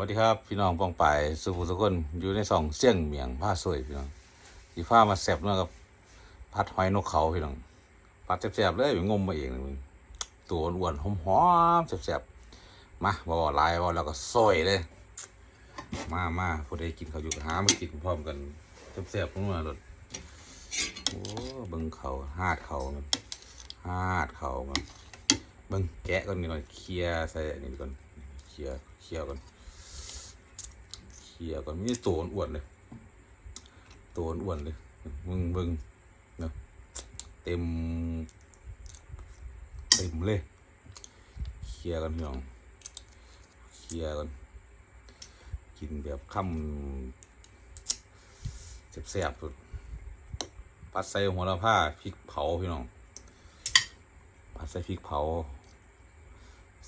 วัสดีครับ พี่น้องปองไปายสุภูสุคนอยู่ในสองเสี่ยงเมียงผ้าสวยพี่น้องสีฟ้ามาแซ่บเนาะกับผัดหอยนกเขาพี่น้องผัดแซ่บๆเลยงมมาเองเลยตัวอ้วนๆหอมๆแซ่บๆมาบ่หลายบ่แล้วก็ซอยเลย มามาผู้ใดกินเขาอยู่ก็หามากินพร้อมกันแซ่บๆพวกนั้นเลยโอ้เบิ่งเขาหาดเขามันหาดเขามันเบิ่งแกะก่อนนี่ก่อนเคลียร์ใส่นนี้ก่อนเคลียร์เคลียร์ก่อน เขี่ยก่อนมีตัวอ้วนเลยตัวอ้วนเลยมึงเบิ่งเนาะเต็ม เต็มเลยเขี่ยกันพี่น้องเขี่ยกัน กินแบบค่ำแซ่บๆสุดปัดใส่หัวละผ้าพริกเผาพี่น้องปัดใส่พริกเผา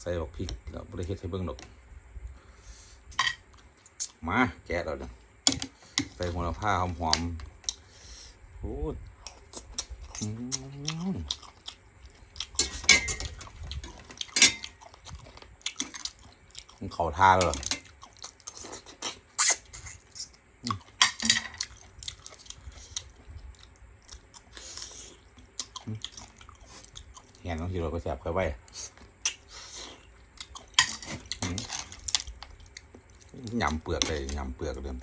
ใส่บอกพริกแล้วบริเฮ็ดให้เบิ่งดอก มาแกะแล้วนะใส่หัวละผ้าหอมหอมโอ้ยมันเข่าทาแล้วเลยเห็นต้องกินรถไปแสบเข้าไปอืม หยำเปลือกเลยยำเปลือกเลย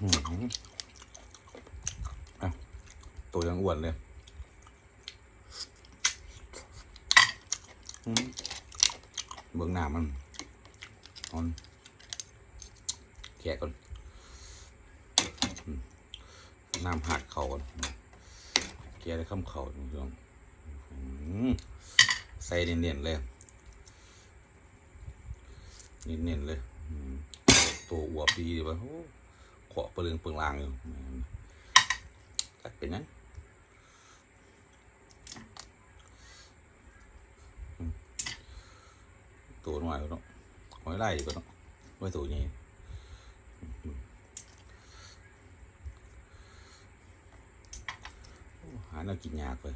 อื้อหืออะตัวยังอ้วนเลยเบื้องหน้ามันเอนแกะก่อนน้ำหัดเขาก่อนแกได้ข้ามเข่าทุกท่าน ใส่เนียนๆเลยเนียนๆเลยตัวอวบดีเลยปะโอ้ขวเปลืองเปลืองลางอยู่แม่นจักเป็นนั้นตัวหน่อยก็เนาะหอยไล่ก็เนาะไว้ตัวนี้หาแนวกินยากเลย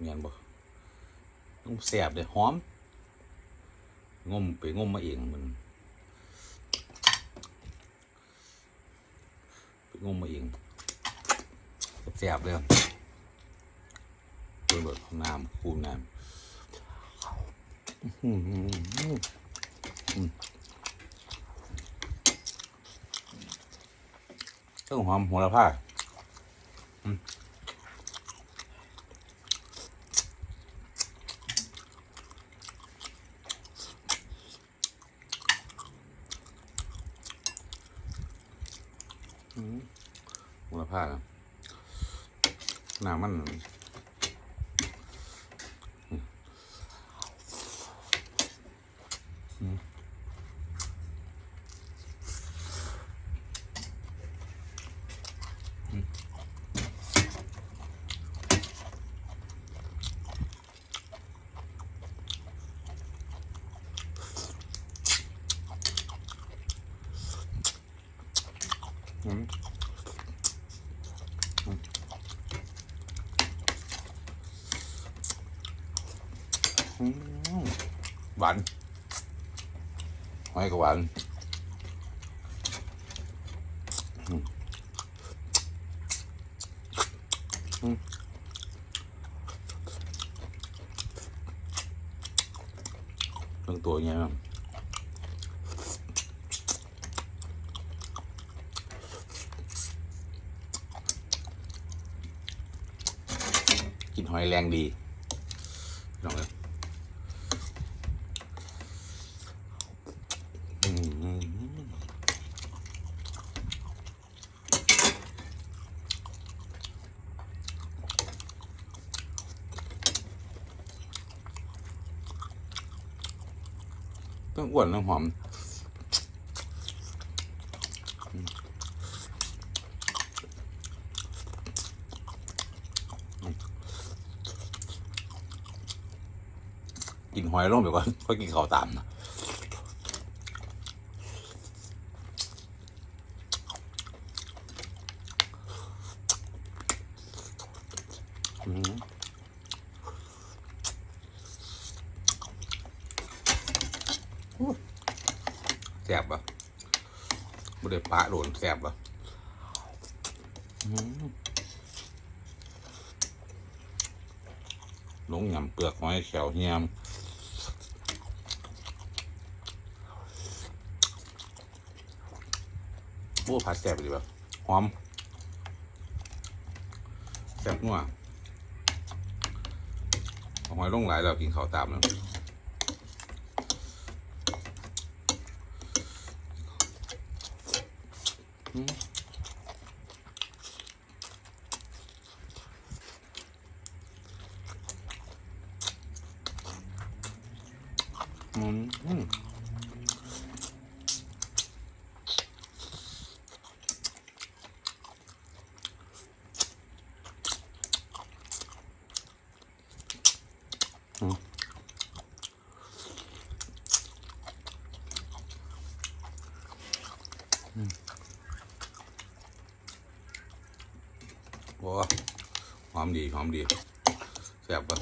เงียนบ่ต้องแสบเลยหอมงมไปงมมาเองมันไปงมมาเองแสบเลยเปิดแบบน้ำคูน้ำอื้อหืออืมเครื่องหอมหัวละผ้ามู มูลค่านะหนามัน อืมอืมหวานหอยก็หวานอืมอืมเรื่องตัวเงี้ยมั้ง กินหอยแรงดีลองเลยต้องอ้วนต้องหอม กินหอยลงไปก่อนค่อยกินข้าวตามนะแซ่บปะบ่ได้ปะโดนแซ่บปะอืมลงยำเปลือกหอยเขียวเหียม อ้ผัดแซ่บดีปะหอมแซ่บนัวเอาหอยลงหลายแล้วกินข้าวตามแล้วอืมอืม อืมโอ้หอมดีหอมดีแซ่บปะ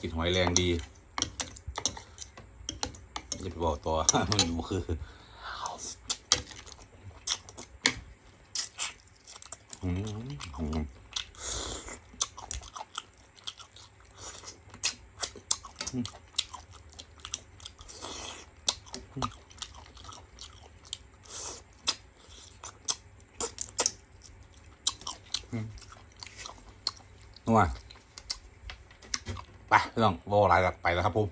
กินหอยแรงดีอย่าไปบอกตัวมันดูคืออืมอืม นัวไปเรื่องโวอะไรไปแล้วครับผม